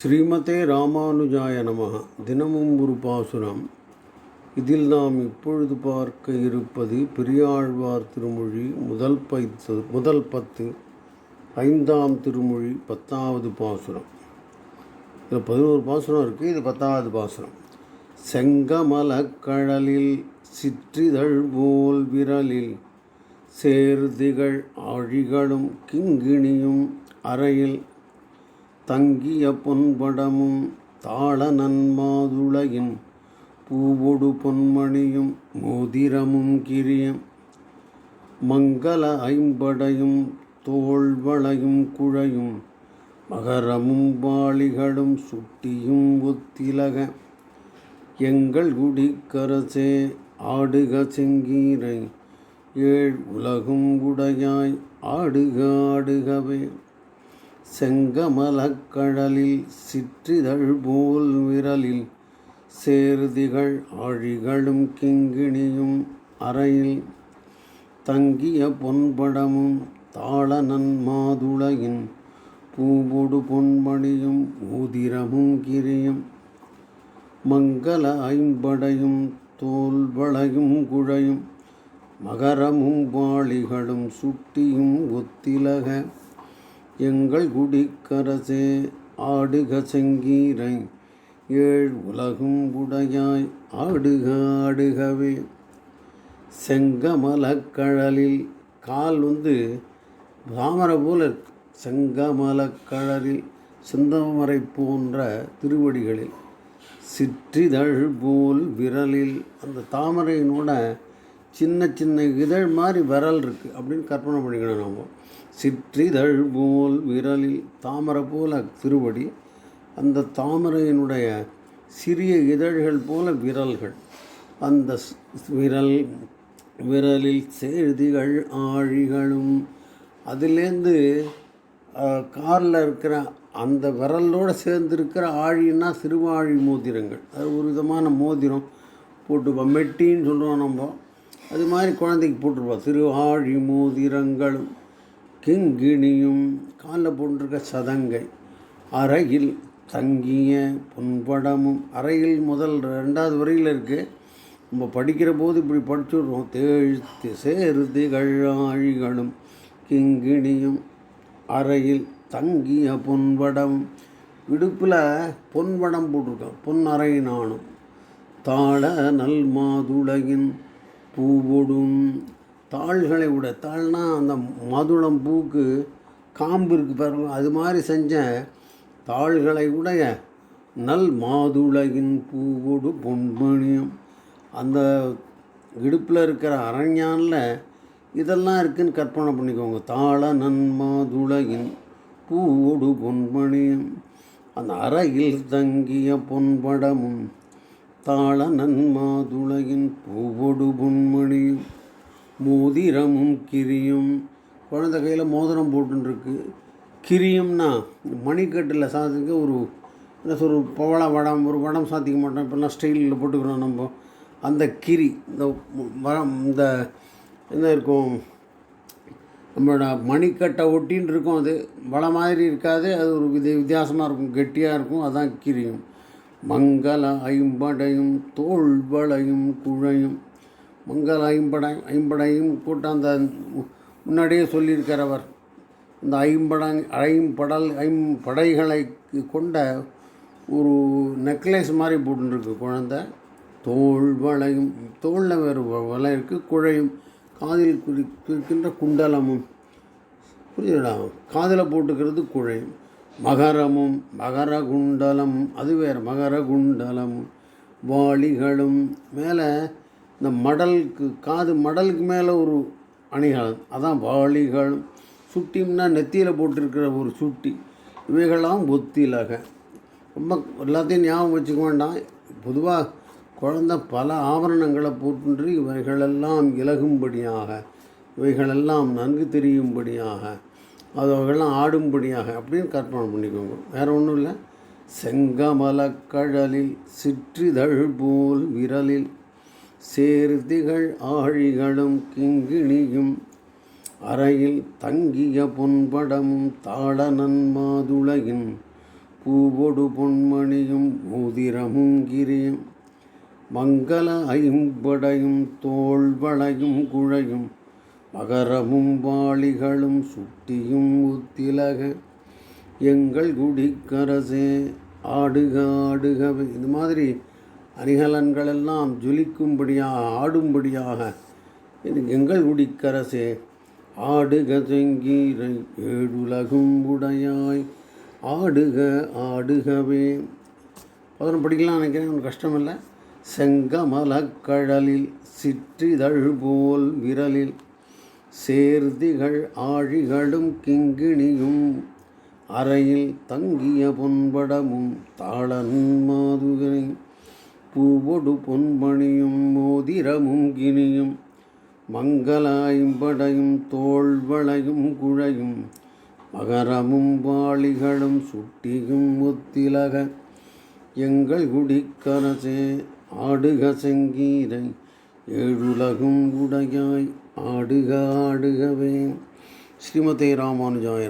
ஸ்ரீமதே ராமானுஜாய நமக தினமும் ஒரு பாசுரம். இதில் நாம் இப்பொழுது பார்க்க இருப்பது பெரியாழ்வார் திருமொழி முதல் பைத்து முதல் பத்து ஐந்தாம் திருமொழி பத்தாவது பாசுரம். இதில் பதினோரு பாசுரம் இருக்குது இது பத்தாவது பாசுரம். செங்கமலக்கடலில் சிற்றிதழ் போல் விரலில் சேர்திகள் ஆழிகளும் கிங்கிணியும் அறையில் தங்கிய பொன்படமும் தாள நன்மாதுளையின் பூவொடு பொன்மணியும் மோதிரமும் கிரியம். மங்கள ஐம்படையும் தோள்வளையும் குழையும் மகரமும் வாளிகளும் சுட்டியும் ஒத்திலக. எங்கள் குடிக்கரசே ஆடுக செங்கீரை ஏழ் உலகும் உடையாய் ஆடுக ஆடுகவே. செங்கமலக்கடலில் சிற்றிதழ் போல் விரலில் சேர்திகள் ஆழிகளும் கிங்கிணியும் அறையில் தங்கிய பொன்படமும் தாள மாதுளையின் பூவொடு பொன்மணியும் ஊதிரமும் கிரியும் மங்கள ஐம்படையும் தோல்வளையும் குழையும் மகரமும் வாளிகளும் சுட்டியும் ஒத்திலக எங்கள் குடிக்கரசே ஆடுக செங்கீரை ஏழ் உலகும் உடையாய் ஆடுக ஆடுகவே. செங்கமலக்கழலில் கால் வந்து தாமரை போல இருக்கு செங்கமலக்கழலில் செந்தமரை போன்ற திருவடிகளில். சிற்றிதழ் போல் விரலில் அந்த தாமரையினோட சின்ன சின்ன இதழ் மாதிரி விரல் இருக்குது அப்படின்னு கற்பனை பண்ணிக்கணும் நம்ம சிற்றிதழ் போல் விரலில் தாமரை போல திருவடி அந்த தாமரையினுடைய சிறிய இதழ்கள் போல விரல்கள். அந்த விரல் விரலில் செய்திகள் ஆழிகளும் அதுலேருந்து காரில் இருக்கிற அந்த விரலோடு சேர்ந்துருக்கிற ஆழின்னா சிறுவாழி மோதிரங்கள். அது ஒரு விதமான மோதிரம் போட்டுப்போம். மெட்டின்னு சொல்லுவோம் நம்ம. அது மாதிரி குழந்தைக்கு போட்டிருப்போம். சிறு ஆழி மோதிரங்களும். கிங்கிணியும் காலில் போன்ற சதங்கை. அறையில் தங்கிய பொன்படமும் அறையில் முதல் ரெண்டாவது வரையில் இருக்குது நம்ம படிக்கிற போது இப்படி படிச்சுடுறோம். தேழ்த்து சேர்த்துகள் கழாழிகளும் கிங்கிணியும் அறையில் தங்கிய பொன்படம் இடுப்பில் பொன்வடம் போட்டிருக்கான். பொன் அறை நானும் தாழ நல் மாதுளையின் பூவொடும் தாள்களை விட தாள்னா அந்த மாதுளம் பூக்கு காம்பு இருக்குது பாருங்க அது மாதிரி செஞ்ச தாள்களை உடைய நல் மாதுளையின் பூவோடு பொன்மணியும். அந்த இடுப்பில் இருக்கிற அரண்யானில் இதெல்லாம் இருக்குதுன்னு கற்பனை பண்ணிக்கோங்க. தாள நன்மாதுளையின் பூவோடு பொன்மணியும். அந்த அறையில் தங்கிய பொன்படமும் தாள நன்மாதுளையின் பூவொடு பொன்மணியும். மோதிரமும் கிரியும். குழந்தை கையில் மோதிரம் போட்டுருக்கு கிரியும்னா மணிக்கட்டில் சாதிக்க ஒரு என்ன சொல்ற பவள வடம் ஒரு வடம் சாத்திக்க மாட்டோம். இப்போல்லாம் ஸ்டைலில் போட்டுக்கிறோம் நம்ம. அந்த கிரி இந்த வரம் இந்த என்ன இருக்கும் நம்மளோட மணிக்கட்டை ஒட்டின்னு இருக்கும் அது. வள மாதிரி இருக்காது அது ஒரு வித வித்தியாசமாக இருக்கும் கெட்டியாக இருக்கும் அதான் கிரியும். மங்கள ஐம்படையும் தோள் வளையும் குழையும். மங்கள் ஐம்படை ஐம்படையும் கூட்டம் அந்த முன்னாடியே சொல்லியிருக்கிறவர் இந்த ஐம்படங் ஐம்படல் ஐம்படைகளை கொண்ட ஒரு நெக்லஸ் மாதிரி போட்டுருக்கு குழந்தை. தோள் வளையும் தோளில் வேறு வ- வலை இருக்குது குழையும் காதில் குறி இருக்கின்ற குண்டலமும். புரியுதா காதில் போட்டுக்கிறது குழையும் மகரமும் மகர குண்டலம் அது வேறு மகர குண்டலம் வாளிகளும் மேலே இந்த மடலுக்கு காது மடலுக்கு மேலே ஒரு அணிகலன் அதான் வாளிகளும் சுட்டிம்னா நெத்தியில் போட்டிருக்கிற ஒரு சுட்டி. இவைகளாம் ஒத்திலக. ரொம்ப எல்லாத்தையும் ஞாபகம் வச்சுக்க வேண்டாம். பொதுவாக குழந்த பல ஆபரணங்களை போட்டு இவைகளெல்லாம் இலகும்படியாக இவைகளெல்லாம் நன்கு தெரியும்படியாக அது ஆடும்படியாக அப்படின்னு கற்பனை பண்ணிக்கோங்க. வேறு ஒன்றும் இல்லை. செங்கமலக்கடலில் சிற்றிதழ் போல் விரலில் சேர்திகள் ஆழிகளும் கிங்கிணியும் அறையில் தங்கிய பொன்படமும் தாள மாதுளையின் பூவொடு பொன்மணியும் மோதிரமும் கிரியும். மங்கள ஐம்படையும் தோள்வளையும் குழையும் மகரமும் வாளிகளும் சுட்டியும் உத்திலக எங்கள் குடிக்கரசே ஆடுக ஆடுகவே. இந்த மாதிரி அரிகலன்களெல்லாம் ஜொலிக்கும்படியாக ஆடும்படியாக இது எங்கள் குடிக்கரசே ஆடுக செங்கீரை ஏழுலகும் உடையாய். ஆடுக ஆடுகவே. பதினொன்று படிக்கலாம் நினைக்கிறேன் ஒன்றும் கஷ்டம் இல்லை செங்கமலக்கழலில் சிற்றிதழ் போல் விரலில் சேர்திகள் ஆழிகளும் கிங்கிணியும் அறையில் தங்கிய பொன்படமும் தாளன் மாதுகனை பூவொடு பொன்மணியும் மோதிரமும் கினியும் மங்கள ஐம்படையும் தோள்வளையும் குழையும். மகரமும் வாளிகளும் சுட்டியும் ஒத்திலக. எங்கள் குடிக்கரசே ஆடுக செங்கீரை. ஏழுலகும் உடையாய் ஆடுக ஆடுகவே. ஸ்ரீமதே ராமானுஜாய